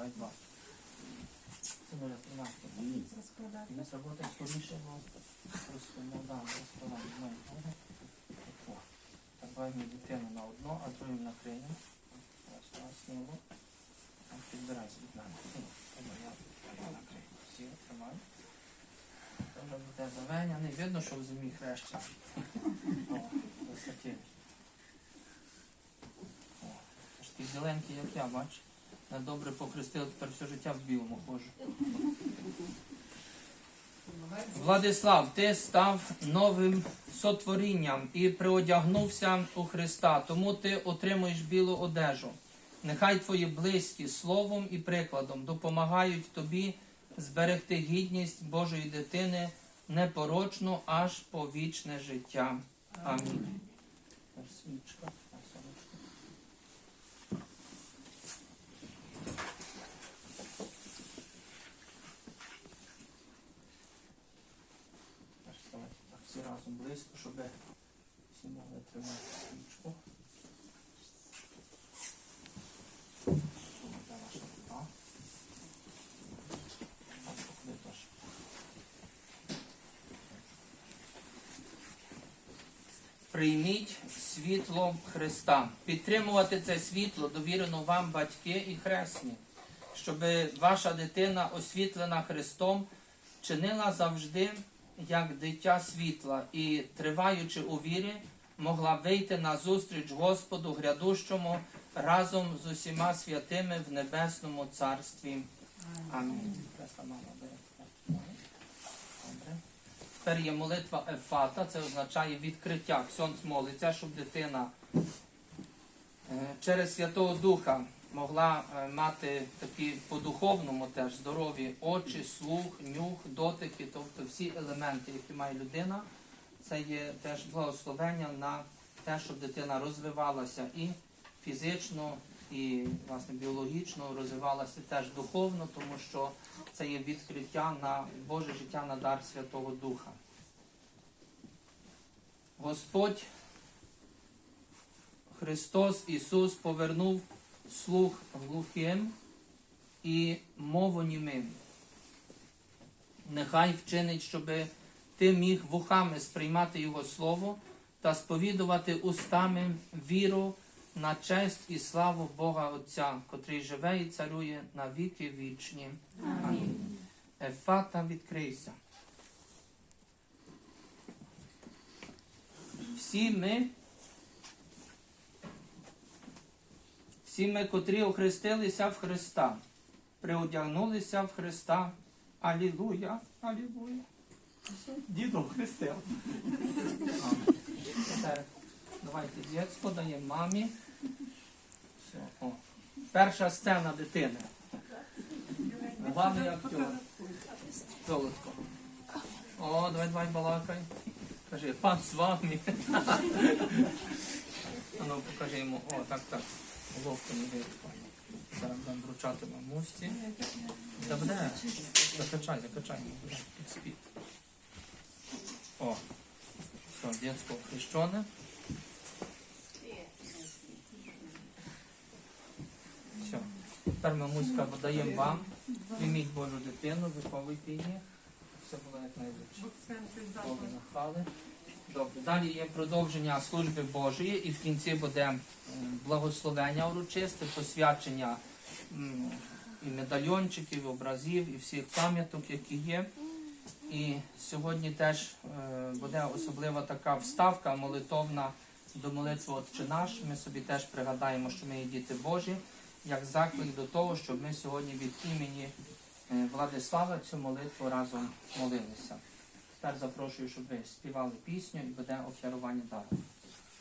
давай два. Це буде тримати. Розкладати. Ми зробимо скоріше, бо просто ну да, розкладаємо. Так, ми дитину на одно, а другим накриємо. Раз, раз, снігу. А підбирайся від мене. Я, накрию. Всі, тримай. Це вже буде завеня. Не видно, що в зимі хреща. О, висоті. О, аж ті зеленькі, як я, бач. Я добре похрестив, тепер все життя в білому ходжу. Владислав, ти став новим сотворінням і приодягнувся у Христа, тому ти отримуєш білу одежу. Нехай твої близькі словом і прикладом допомагають тобі зберегти гідність Божої дитини непорочну аж по вічне життя. Амінь. Тепер Свічка. на сонечко. Тепер ставайте так всі разом близько, щоб всі могли тримати свічку. Прийміть світло Христа. Підтримувати це світло довірено вам батьки і хресні, щоб ваша дитина, освітлена Христом, чинила завжди як дитя світла і, триваючи у вірі, могла вийти на зустріч Господу грядущому разом з усіма святими в небесному царстві. Амінь. Добре. Тепер є молитва Ефата, це означає відкриття. Ксьонц молиться, щоб дитина е, через Святого Духа могла е, мати такі по-духовному теж здорові очі, слух, нюх, дотики, тобто всі елементи, які має людина. Це є теж благословення на те, щоб дитина розвивалася і фізично, і власне біологічно розвивалася теж духовно, тому що це є відкриття на Боже життя на дар Святого Духа. Господь Христос Ісус повернув слух глухим і мову німим. Нехай вчинить, щоб ти міг вухами сприймати Його Слово та сповідувати устами віру на честь і славу Бога Отця, котрий живе і царює на віки вічні. Амінь. Ефата відкрийся. Всі ми, всі ми, котрі охрестилися в Христа, приодягнулися в Христа. Алілуя, алілуя. Дідо хрестив. Тепер давайте дітсько даємо мамі. Все, о. Перша сцена дитини. Главний актер. Золотко. О, давай, давай, балакай. Кажи, пан з вами. А ну, покажи йому. О, так, так. Головку не вийде. Зараз будемо вручати мамусі. Та буде. Закачай, закачай. Підспіть. О. Все, дітсько хрещене. Все. Тепер мамуська видаємо вам. Прийміть Божу дитину, виховуйте її. Все було як найкраще. Добре, нахвали. Добре. Далі є продовження служби Божої, і в кінці буде благословення урочисте, посвячення і медальйончиків, і образів, і всіх пам'яток, які є. І сьогодні теж е, буде особлива така вставка молитовна до молитви Отче наш. Ми собі теж пригадаємо, що ми є діти Божі, як заклик до того, щоб ми сьогодні від імені е, Владислава цю молитву разом молилися. Тепер запрошую, щоб ви співали пісню і буде офірування дару.